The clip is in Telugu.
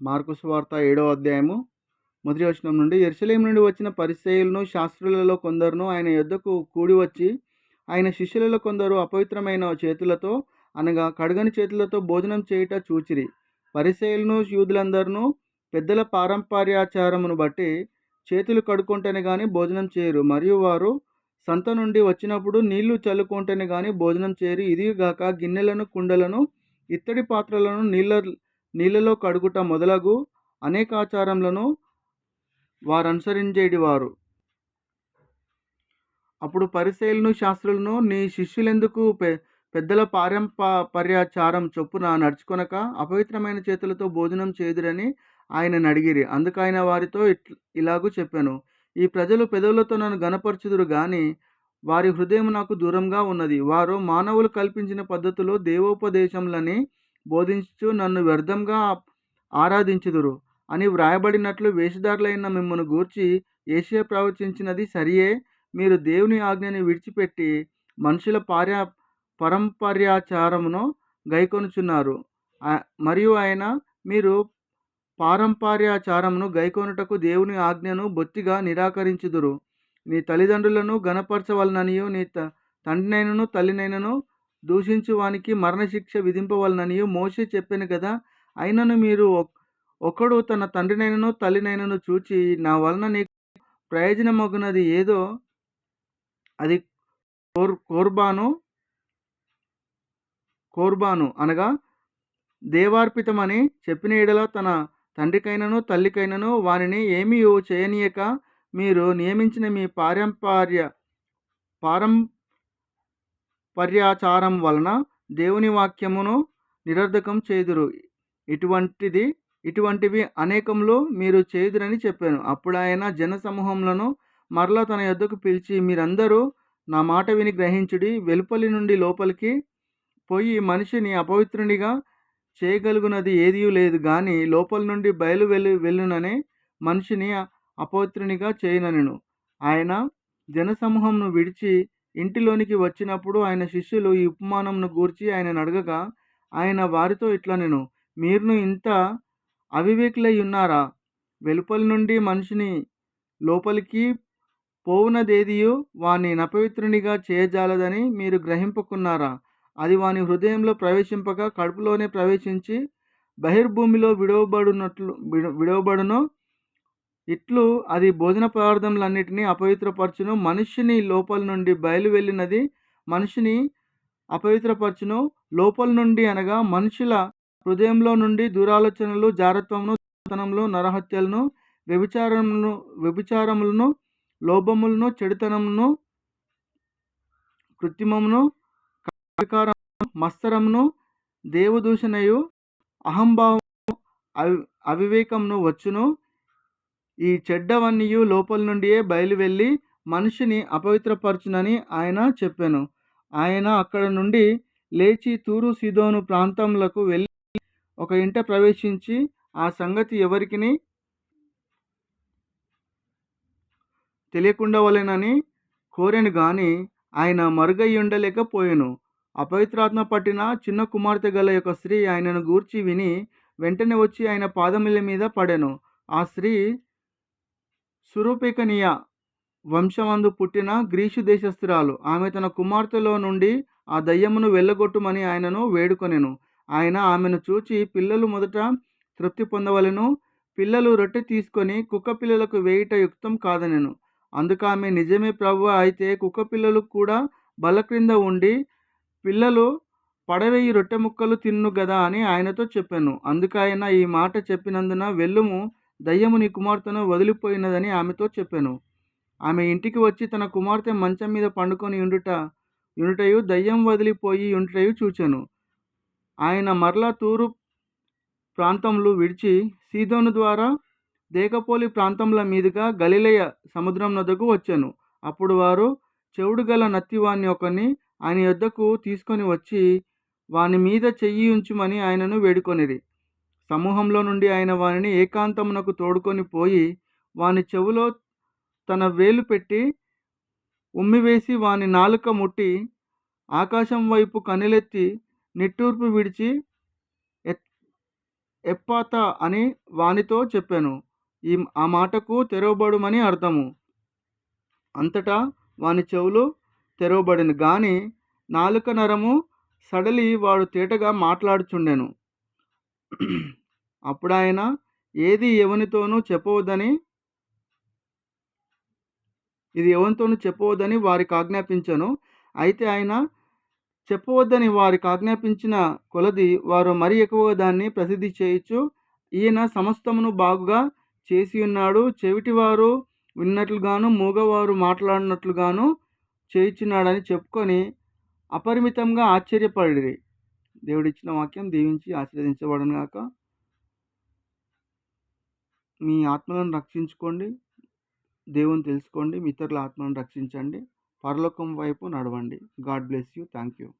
మార్కుస్ వార్త ఏడో అధ్యాయము మొదటి వచనం నుండి ఎరుసలేం నుండి వచ్చిన పరిచయులను శాస్త్రులలో కొందరును ఆయన యొద్దకు కూడి వచ్చి ఆయన శిష్యులలో కొందరు అపవిత్రమైన చేతులతో అనగా కడగని చేతులతో భోజనం చేయుట చూచిరి. పరిచయులను యూదులందరూ పెద్దల పారంపర్యాచారమును బట్టి చేతులు కడుక్కుంటేనే కానీ భోజనం చేయరు. మరియు వారు సంత నుండి వచ్చినప్పుడు నీళ్ళు చల్లుకుంటేనే కానీ భోజనం చేయరు. ఇదిగాక గిన్నెలను కుండలను ఇత్తడి పాత్రలను నీళ్ళ నీళ్ళలో కడుగుట మొదలగు అనేక ఆచారములను వారు అనుసరించేటివారు అప్పుడు పరిశైలను శాస్త్రులను నీ శిష్యులెందుకు పె పెద్దల పారంపర్యాచారం చొప్పున నడుచుకొనక అపవిత్రమైన చేతులతో భోజనం చేదురని ఆయనను అడిగిరి. అందుకు ఆయన వారితో ఇలాగూ చెప్పాను. ఈ ప్రజలు పెదవులతో నన్ను గనపరచుదురు గాని వారి హృదయం నాకు దూరంగా ఉన్నది. వారు మానవులు కల్పించిన పద్ధతిలో దేవోపదేశంలని బోధించు నన్ను వ్యర్థంగా ఆరాధించుదురు అని వ్రాయబడినట్లు వేషధారులైన మిమ్మల్ని గూర్చి ఏషియా ప్రవచించినది సరియే. మీరు దేవుని ఆజ్ఞని విడిచిపెట్టి మనుషుల పార్యా పరంపర్యాచారమును గైకొనుచున్నారు. మరియు ఆయన మీరు పారంపర్యాచారమును గైకొనుటకు దేవుని ఆజ్ఞను బొత్తిగా నిరాకరించుదురు. నీ తల్లిదండ్రులను గనపరచవలననియు నీ త తండ్రినైనను తల్లినైనను దూషించు వానికి మరణశిక్ష విధింపవలనని మోషే చెప్పాను కదా అయినను మీరు ఒకడు తన తండ్రినైనను తల్లినైనను చూచి నా వలన నీకు ప్రయోజనమగునది ఏదో అది కోర్ కోర్బాను కోర్బాను అనగా దేవార్పితమని చెప్పిన ఎడల తన తండ్రికైనను తల్లికైనను వారిని ఏమీ చేయనీయక మీరు నియమించిన మీ పారంపర్య పర్యాచారం వలన దేవుని వాక్యమును నిరర్ధకం చేదురు. ఇటువంటిది ఇటువంటివి అనేకంలో మీరు చేదురని చెప్పాను. అప్పుడు ఆయన జన మరలా తన యొద్దకు పిలిచి మీరందరూ నా మాట విని గ్రహించుడి. వెలుపలి నుండి లోపలికి పోయి మనిషిని అపవిత్రునిగా చేయగలుగునది ఏదీ లేదు. కానీ లోపల నుండి బయలు వెళ్ళి వెళ్ళుననే మనిషిని అపవిత్రునిగా చేయనను ఆయన జనసమూహంను విడిచి ఇంటిలోనికి వచ్చినప్పుడు ఆయన శిష్యులు ఈ ఉపమానంను గూర్చి ఆయన అడగగా ఆయన వారితో ఇట్లా నేను మీరును ఇంత అవివేకులై ఉన్నారా వెలుపల నుండి మనిషిని లోపలికి పోవునదేదియు వాని నపవిత్రునిగా చేయజాలదని మీరు గ్రహింపకున్నారా? అది వాని హృదయంలో ప్రవేశింపక కడుపులోనే ప్రవేశించి బహిర్భూమిలో విడవబడునట్లు విడవబడునో విడవబడును ఇట్లు అది భోజన పదార్థములన్నిటినీ అపవిత్రపరచును. మనిషిని లోపల నుండి బయలు వెళ్ళినది మనిషిని అపవిత్రపరచును. లోపల నుండి అనగా మనుషుల హృదయంలో నుండి దురాలోచనలు జారత్వమును తనములు నరహత్యలను వ్యభిచారములను వ్యభిచారములను లోభములను చెడుతనమును కృత్రిమమును వికారము మత్సరమును దేవదూషణయు అహంభావము అవి అవివేకమును వచ్చును. ఈ చెడ్డవన్నీయు లోపల నుండియే బయలువెళ్ళి మనిషిని అపవిత్రపరచునని ఆయన చెప్పాను. ఆయన అక్కడ నుండి లేచి తూరు సిదోను ప్రాంతములకు వెళ్ళి ఒక ఇంట ప్రవేశించి ఆ సంగతి ఎవరికిని తెలియకుండవలెనని కోరెను గాని ఆయన మరుగై ఉండలేకపోయాను అపవిత్రాత్మ పట్టిన చిన్న కుమార్తె గల యొక్క స్త్రీ ఆయనను గూర్చి విని వెంటనే వచ్చి ఆయన పాదముల మీద పడెను. ఆ స్త్రీ సురూపేకనీయ వంశమందు పుట్టిన గ్రీసు దేశస్థురాలు. ఆమె తన కుమార్తెలో నుండి ఆ దయ్యమును వెళ్ళగొట్టుమని ఆయనను వేడుకొనెను. ఆయన ఆమెను చూచి పిల్లలు మొదట తృప్తి పొందవలెను పిల్లలు రొట్టె తీసుకొని కుక్క పిల్లలకు వేయుట యుక్తం కాదనెను. అందుకు ఆమె నిజమే ప్రభు అయితే కుక్క పిల్లలు కూడా బల క్రింద ఉండి పిల్లలు పడవేయి రొట్టె ముక్కలు తిన్ను గదా అని ఆయనతో చెప్పాను. అందుకైనా ఆయన ఈ మాట చెప్పినందున వెల్లుము దయ్యము నీ కుమార్తెను వదిలిపోయినదని ఆమెతో చెప్పాను. ఆమె ఇంటికి వచ్చి తన కుమార్తె మంచం మీద పండుకొని ఉండుట ఉండుటయు దయ్యం వదిలిపోయి ఉండుటయు చూచాను. ఆయన మరలా తూరు ప్రాంతంలో విడిచి సీదోను ద్వారా దేకపోలి ప్రాంతంల మీదుగా గలిలయ సముద్రం నద్దకు వచ్చాను. అప్పుడు వారు చెవుడు గల నత్తివాణ్ణి ఒకని ఆయన యొద్దకు తీసుకొని వచ్చి వాని మీద చెయ్యి ఉంచుమని ఆయనను వేడుకొనిరి. సమూహంలో నుండి ఆయన వానిని ఏకాంతమునకు తోడుకొని పోయి వాని చెవులో తన వేలు పెట్టి ఉమ్మివేసి వాని నాలుక ముట్టి ఆకాశం వైపు కనులెత్తి నిట్టూర్పు విడిచి ఎత్ ఎప్పాత అని వానితో చెప్పాను. ఈ ఆ మాటకు తెరవబడుమని అర్థము. అంతటా వాని చెవులు తెరవబడిన గాని నాలుక నరము సడలి వాడు తేటగా మాట్లాడుచుండెను. అప్పుడు ఆయన ఏది ఎవనితోనూ చెప్పవద్దని ఇది ఎవరితోనూ చెప్పవద్దని వారికి ఆజ్ఞాపించను. అయితే ఆయన చెప్పవద్దని వారికి ఆజ్ఞాపించిన కొలది వారు మరి ఎక్కువగా దాన్ని ప్రసిద్ధి చేయొచ్చు ఈయన సమస్తమును బాగుగా చేసి ఉన్నాడు. చెవిటివారు విన్నట్లుగాను మూగవారు మాట్లాడినట్లుగాను చేయించున్నాడని చెప్పుకొని అపరిమితంగా ఆశ్చర్యపడిరి. దేవుడిచ్చిన వాక్యం దీవించి ఆశీర్వదించబడను గాక. మీ ఆత్మలను రక్షించుకోండి. దేవుని తెలుసుకోండి. మీ ఇతరుల ఆత్మలను రక్షించండి. పరలోకం వైపు నడవండి. God bless you. Thank you